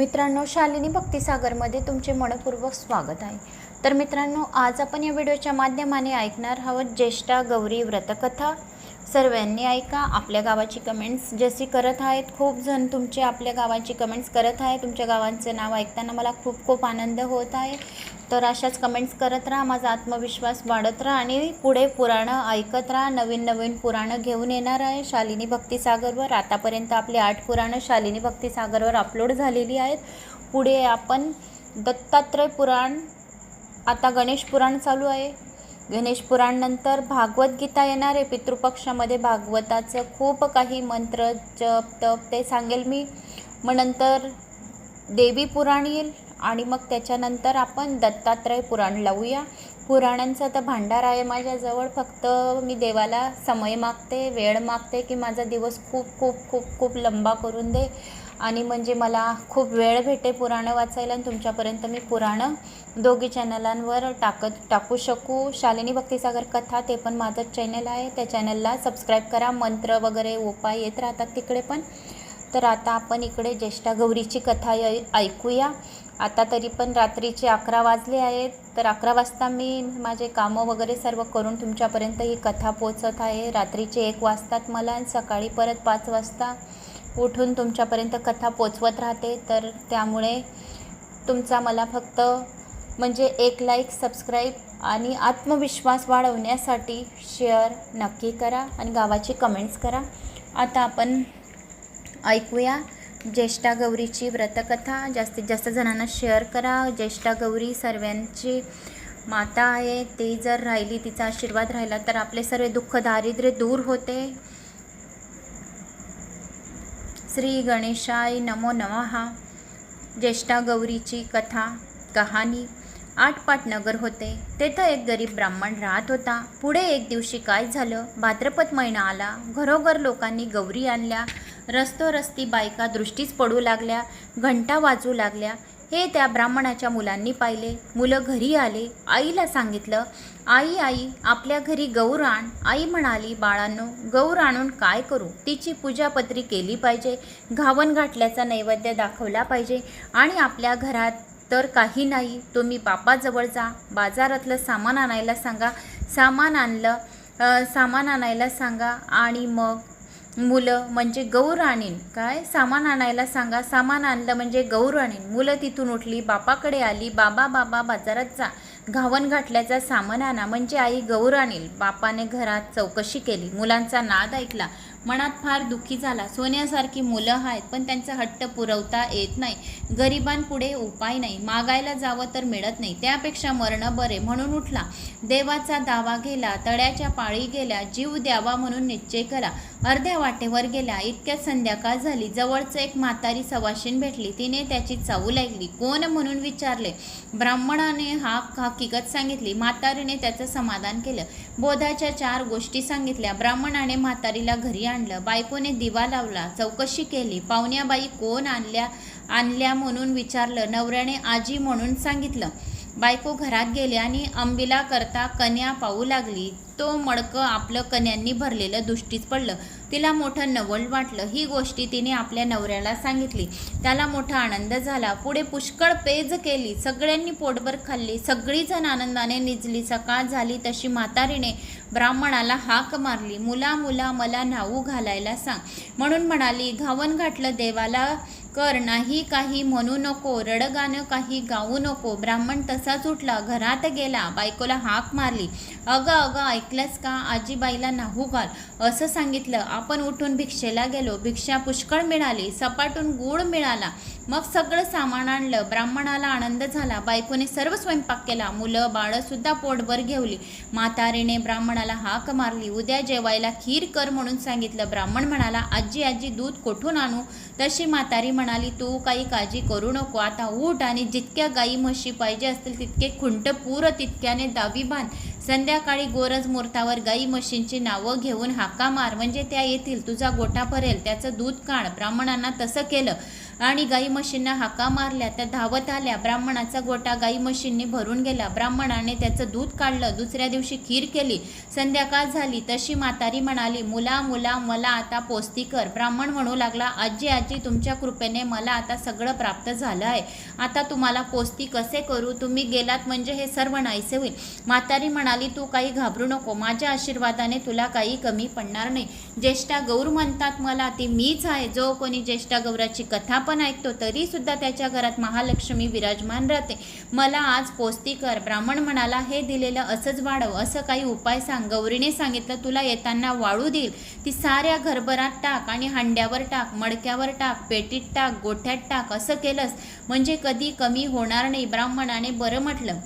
मित्रांनो शालिनी भक्तिसागरमध्ये तुमचे मनपूर्वक स्वागत आहे. तर मित्रांनो आज आपण या व्हिडिओच्या माध्यमाने ऐकणार आहोत ज्येष्ठा गौरी व्रतकथा. सर्वांनी ऐका आपल्या गावाची कमेंट्स जशी करत आहेत खूप जण तुमचे आपल्या गावाची कमेंट्स करत आहे तुमच्या गावांचं नाव ऐकताना मला खूप खूप आनंद होत आहे. तर अशाच कमेंट्स करत राहा. माझा आत्मविश्वास वाढत राहा आणि पुढे पुराणं ऐकत राहा. नवीन नवीन पुराणं घेऊन येणार आहे. शालिनी भक्तिसागरवर आतापर्यंत आपली आठ पुराणं शालिनी भक्तिसागरवर अपलोड झालेली आहेत. पुढे आपण दत्तात्रय पुराण आता गणेश पुराण चालू आहे. गणेश पुराणनंतर भागवत गीता येणार आहे. पितृपक्षामध्ये भागवताचं खूप काही मंत्र जप तप ते सांगेल मी. मग नंतर देवी पुराण येईल. आणि मग त्याच्यानंतर आपण दत्तात्रय पुराण लावूया. पुराणांचा तर भांडार आहे माझ्याजवळ फक्त मी देवाला समय मागते वेळ मागते की माझा दिवस खूप खूप खूप खूप लंबा करून दे. आणि म्हणजे मला खूप वेळ भेटे पुराणं वाचायला आणि तुमच्यापर्यंत मी पुराणं दोघी चॅनलांवर टाकत टाकू शकू. शालिनी भक्तिसागर कथा ते पण माझंच चॅनल आहे. त्या चॅनलला सबस्क्राईब करा. मंत्र वगैरे उपाय येत राहतात तिकडे पण. तर आता आपण इकडे ज्येष्ठा गौरीची कथा ऐकूया. आता तरी पण रात्रीचे अकरा वाजले आहेत. तर अकरा वाजता मी माझे कामं वगैरे सर्व करून तुमच्यापर्यंत ही कथा पोचत आहे. रात्रीचे एक वाजतात मला आणि सकाळी परत पाच वाजता उठून तुमच्यापर्यंत कथा पोचवत राहते. तर त्यामुळे तुमचा मला फक्त म्हणजे एक लाईक सबस्क्राईब आणि आत्मविश्वास वाढवण्यासाठी शेअर नक्की करा आणि गावाची कमेंट्स करा. आता आपण ऐकूया. ज्येष्ठा गौरीची व्रतकथा जास्तीत जास्त जणांना शेअर करा. ज्येष्ठा गौरी सर्वांची माता आहे ती जर राहिली तिचा आशीर्वाद राहिला तर आपले सर्व दुःख दारिद्र्य दूर होते. श्री गणेशाय नमो नमः. ज्येष्ठा गौरीची कथा कहाणी आटपाट नगर होते. तेथं एक गरीब ब्राह्मण राहत होता. पुढे एक दिवशी काय झालं? भाद्रपद महिना आला. घरोघर लोकांनी गौरी आणल्या. रस्तोरस्ती बायका दृष्टीच पडू लागल्या घंटा वाजू लागल्या. हे त्या ब्राह्मणाच्या मुलांनी पाहिले. मुलं घरी आले. आईला सांगितलं आई आई आपल्या घरी गौर आण. आई म्हणाली बाळांनो गौर आणून काय करू? तिची पूजापत्री केली पाहिजे. घावन घाटल्याचा नैवेद्य दाखवला पाहिजे. आणि आपल्या घरात तर काही नाही. तुम्ही बापाजवळ जा. बाजारातलं सामान आणायला सांगा. सामान आणलं सामान आणायला सांगा. आणि मग मुलं म्हणजे गौर आणीन. काय? सामान आणायला सांगा. सामान आणलं म्हणजे गौर आणीन. मुलं तिथून उठली बापाकडे आली बाबा बाबा बाजारात जा. घावन घाटल्याचा सामान आणा. म्हणजे आई गौर आणील. बापाने घरात चौकशी केली. मुलांचा नाद ऐकला. मनात फार दुःखी झाला. सोन्यासारखी मुलं आहेत पण त्यांचा हट्ट पुरवता येत नाही. गरिबांपुढे उपाय नाही. मागायला जावं तर मिळत नाही. त्यापेक्षा मरणं बरे म्हणून उठला. देवाचा दावा गेला तळ्याच्या पाळी गेल्या जीव द्यावा म्हणून निश्चय करा अर्ध्या वाटेवर गेल्या. इतक्यात संध्याकाळ झाली. जवळचं एक म्हातारी सवाशीन भेटली. तिने त्याची चावू लागली कोण म्हणून विचारले? ब्राह्मणाने हा हकीकत सांगितली. म्हातारीने त्याचं समाधान केलं. बोधाच्या चार गोष्टी सांगितल्या. ब्राह्मणाने म्हातारीला घरी आणलं. बायकोने दिवा लावला चौकशी केली. पाहुण्याबाई कोण आणल्या आणल्या म्हणून विचारलं. नवऱ्याने आजी म्हणून सांगितलं. बायको घरात गेले आणि अंबिला करता कन्या पाहू लागली. तो मडकं आपलं कन्यांनी भरलेलं दुष्टीच पडलं. तिला मोठं नवल वाटलं. ही गोष्टी तिने आपल्या नवऱ्याला सांगितली. त्याला मोठा आनंद झाला. पुढे पुष्कळ पेज केली. सगळ्यांनी पोटभर खाल्ली. सगळीजण आनंदाने निजली. सकाळ झाली तशी म्हातारीने ब्राह्मणाला हाक मारली. मुला मुला मला न्हाऊ घालायला सांग. म्हणून म्हणाली घावन घातलं देवाला कर नाही काही म्हणू नको रडगाणं काही गाऊ नको. ब्राह्मण तसाच उठला घरात गेला बायकोला हाक मारली. अगं अगं ऐकलंस का? आजीबाईला नाहू घाल. असं सांगितलं. आपण उठून भिक्षेला गेलो. भिक्षा पुष्कळ मिळाली. सपाटून गुळ मिळाला. मग सगळं सामान आणलं. ब्राह्मणाला आनंद झाला. बायकोने सर्व स्वयंपाक केला. मुलं बाळं सुद्धा पोटभर घेवली. म्हातारीने ब्राह्मणाला हाक मारली. उद्या जेवायला खीर कर म्हणून सांगितलं. ब्राह्मण म्हणाला आजी आजी दूध कोठून आणू? तशी म्हातारी म्हणाली तू काही काळजी करू नको. आता उठ आणि जितक्या गाई म्हशी पाहिजे असतील तितके खुंट पूर तितक्याने दावी बांध. संध्याकाळी गोरज मुहूर्तावर गाई म्हशींची नावं घेऊन हाका मार. म्हणजे त्या येतील. तुझा गोठा भरेल. त्याचं दूध काढ. ब्राह्मणांना तसं केलं. आणि गाई म्हशींना हाका मारल्या त्या धावत आल्या. ब्राह्मणाचा गोटा गाई म्हशींनी भरून गेला. ब्राह्मणाने त्याचं दूध काढलं दुसऱ्या दिवशी खीर केली. संध्याकाळ झाली तशी म्हातारी म्हणाली मुला मुला मला आता पोस्ती कर. ब्राह्मण म्हणू लागला आजी आजी तुमच्या कृपेने मला आता सगळं प्राप्त झालं आहे. आता तुम्हाला पोस्ती कसे करू? तुम्ही गेलात म्हणजे हे सर्व नाहीसे होईल. म्हातारी म्हणाली तू काही घाबरू नको. माझ्या आशीर्वादाने तुला काही कमी पडणार नाही. ज्येष्ठा गौर म्हणतात मला ती मीच आहे. जो कोणी ज्येष्ठा गौराची कथा आपण ऐकतो तरी सुद्धा त्याच्या घरात महालक्ष्मी विराजमान राहते. मला आज पोस्ती कर ब्राह्मण म्हणाला हे दिलेलं असंच वाढव असं काही उपाय सांग. गौरीने सांगितलं तुला येताना वाळू देईल. ती साऱ्या घरभरात टाक आणि हांड्यावर टाक मडक्यावर टाक पेटीत टाक गोठ्यात टाक असं केलंस. म्हणजे कधी कमी होणार नाही ब्राह्मणाने बरं म्हटलं.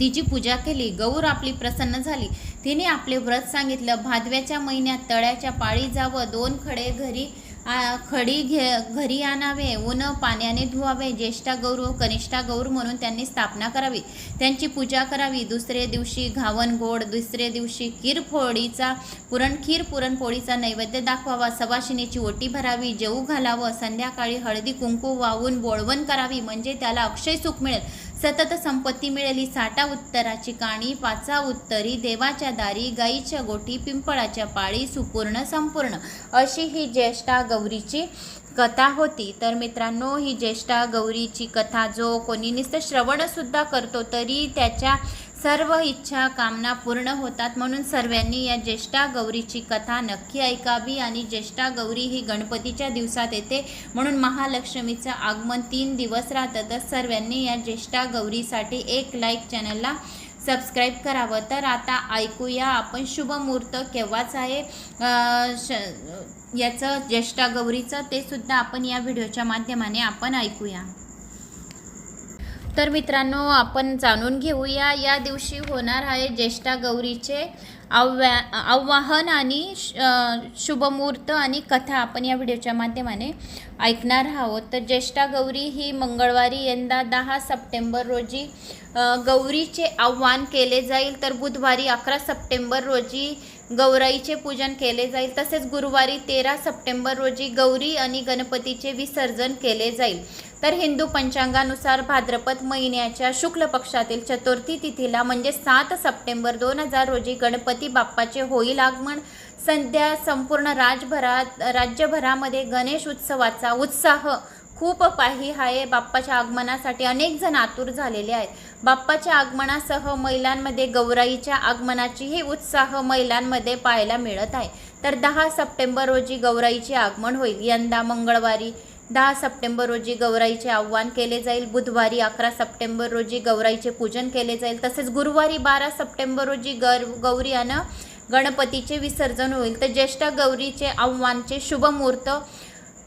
तिची पूजा केली गौर आपली प्रसन्न झाली. तिने आपले व्रत सांगितलं भादव्याच्या महिन्यात तळ्याच्या पाळी जावं दोन खडे घरी आ, खडी घे घरी आणावे ऊन पाण्याने धुवावे ज्येष्ठा गौर व कनिष्ठा गौर म्हणून त्यांनी स्थापना करावी. त्यांची पूजा करावी. दुसरे दिवशी घावन गोड दुसरे दिवशी खीरफोडीचा पुरण खीर पुरणपोळीचा नैवेद्य दाखवावा. सवाशिनीची ओटी भरावी जेऊ घालावं संध्याकाळी हळदी कुंकू वाहून बोळवण करावी. म्हणजे त्याला अक्षय सुख मिळेल. सतत संपत्ती मिळाली साठा उत्तराची काणी पाचा उत्तरी देवाच्या दारी गाईच्या गोठी पिंपळाच्या पाळी सुपूर्ण संपूर्ण. अशी ही ज्येष्ठा गौरीची कथा होती. तर मित्रांनो ही ज्येष्ठा गौरीची कथा जो कोणी नुसतं श्रवणसुद्धा करतो तरी त्याच्या सर्व इच्छा कामना पूर्ण होतात म्हणून सर्वांनी या ज्येष्ठा गौरीची कथा नक्की ऐकावी आणि ज्येष्ठा गौरी ही गणपतीच्या दिवसात येते म्हणून महालक्ष्मीचं आगमन तीन दिवस राहतं. तर सर्वांनी या ज्येष्ठा गौरीसाठी एक लाईक चॅनलला सबस्क्राईब करावं. तर आता ऐकूया आपण शुभमुहूर्त केव्हाच आहे? श याचं ज्येष्ठा गौरीचं ते सुद्धा आपण या व्हिडिओच्या माध्यमाने आपण ऐकूया. तर मित्रांनो आपण जाणून घेऊया या दिवशी होणार आहे ज्येष्ठा गौरीचे आव्या आवाहन आणि श- शुभमुहूर्त आणि कथा आपण या व्हिडिओच्या माध्यमाने ऐकणार आहोत. तर ज्येष्ठा गौरी ही मंगळवारी यंदा दहा सप्टेंबर रोजी गौरीचे आव्हान केले जाईल. तर बुधवारी अकरा सप्टेंबर रोजी गौराईचे पूजन केले जाईल. तसेच गुरुवारी तेरा सप्टेंबर रोजी गौरी आणि गणपतीचे विसर्जन केले जाईल. तर हिंदू पंचांगानुसार भाद्रपद महिन्याच्या शुक्ल पक्षातील चतुर्थी तिथीला म्हणजे सात सप्टेंबर दोन हजार रोजी गणपती बाप्पाचे होईल आगमन सध्या संपूर्ण राजभरात राज्यभरामध्ये गणेश उत्सवाचा उत्साह खूप पाही आहे बाप्पाच्या आगमनासाठी अनेक जण आतुर झालेले आहेत. बाप्पाच्या आगमनासह महिलांमध्ये गौराईच्या आगमनाचीही उत्साह महिलांमध्ये पाहायला मिळत आहे. तर दहा सप्टेंबर रोजी गौराईचे आगमन होईल. यंदा मंगळवारी दहा सप्टेंबर रोजी गौराईचे आव्हान केले जाईल. बुधवारी अकरा सप्टेंबर रोजी गौराईचे पूजन केले जाईल. तसेच गुरुवारी बारा सप्टेंबर रोजी गर गौरी आणि गणपतीचे विसर्जन होईल. तर ज्येष्ठ गौरीचे आव्हानचे शुभमुहूर्त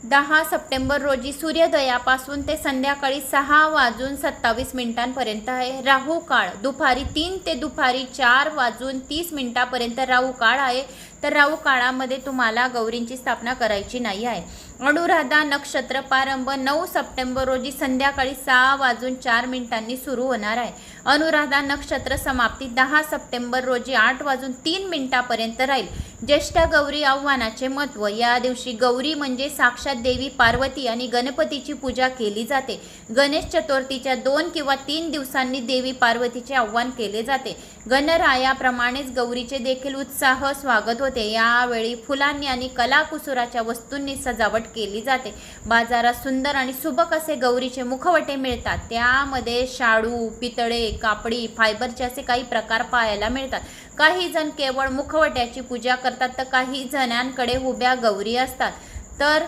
दहा सप्टेंबर रोजी सूर्योदयापासून ते संध्याकाळी सहा वाजून सत्तावीस मिनिटांपर्यंत आहे. राहू काळ दुपारी तीन ते दुपारी चार वाजून तीस मिनिटापर्यंत राहू काळ आहे. तर राहू काळामध्ये तुम्हाला गौरींची स्थापना करायची नाही आहे. अनुराधा नक्षत्र प्रारंभ नऊ सप्टेंबर रोजी संध्याकाळी सहा वाजून चार मिनिटांनी सुरू होणार आहे. अनुराधा नक्षत्र समाप्ती दहा सप्टेंबर रोजी आठ वाजून तीन मिनिटापर्यंत राहील. ज्येष्ठ गौरी आव्हानाचे महत्त्व. या दिवशी गौरी म्हणजे साक्षात देवी पार्वती आणि गणपतीची पूजा केली जाते. गणेश चतुर्थीच्या दोन किंवा तीन दिवसांनी देवी पार्वतीचे आव्हान केले जाते. गणरायाप्रमाणेच गौरीचे देखील उत्साह स्वागत होते. यावेळी फुलांनी आणि कलाकुसुराच्या वस्तूंनी सजावट केली जाते. बाजारात सुंदर आणि सुबक असे गौरीचे मुखवटे मिळतात? त्यामध्ये शाडू पितळे कापडी फायबरचे असे काही प्रकार पाहायला मिळतात. काही जण केवळ मुखवट्याची पूजा करतात तर काही जणांकडे उभ्या गौरी असतात. तर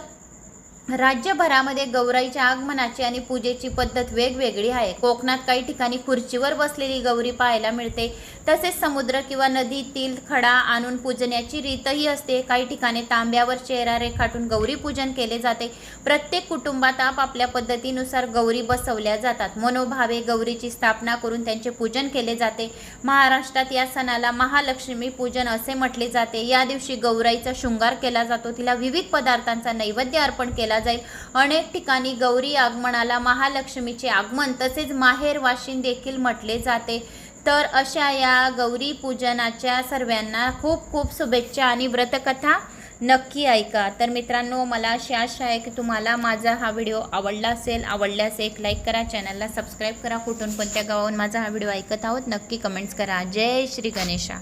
राज्यभरामध्ये गौराईच्या आगमनाची आणि पूजेची पद्धत वेगवेगळी आहे. कोकणात काही ठिकाणी खुर्चीवर बसलेली गौरी पाहायला मिळते. तसेच समुद्र किंवा नदीतील खडा आणून पूजण्याची रीतही असते. काही ठिकाणी तांब्यावर चेहरा रेखाटून गौरी पूजन केले जाते. प्रत्येक कुटुंबात आपापल्या पद्धतीनुसार गौरी बसवल्या जातात. मनोभावे गौरीची स्थापना करून त्यांचे पूजन केले जाते. महाराष्ट्रात या सणाला महालक्ष्मी पूजन असे म्हटले जाते. या दिवशी गौराईचा शृंगार केला जातो. तिला विविध पदार्थांचा नैवेद्य अर्पण केला केला जाईल. अनेक ठिकाणी गौरी आगमनाला महालक्ष्मीचे आगमन तसेच माहेर वाशिन देखील म्हटले जाते. तर अशा या गौरी पूजनाच्या सर्वांना खूप खूप शुभेच्छा आणि व्रतकथा नक्की ऐका. तर मित्रांनो मला अशी आशा आहे की तुम्हाला माझा हा व्हिडिओ आवडला असेल आवडल्यास एक लाईक करा चॅनलला सबस्क्राईब करा. कुठून कोणत्या गावाहून माझा हा व्हिडिओ ऐकत आहोत नक्की कमेंट्स करा. जय श्री गणेशा.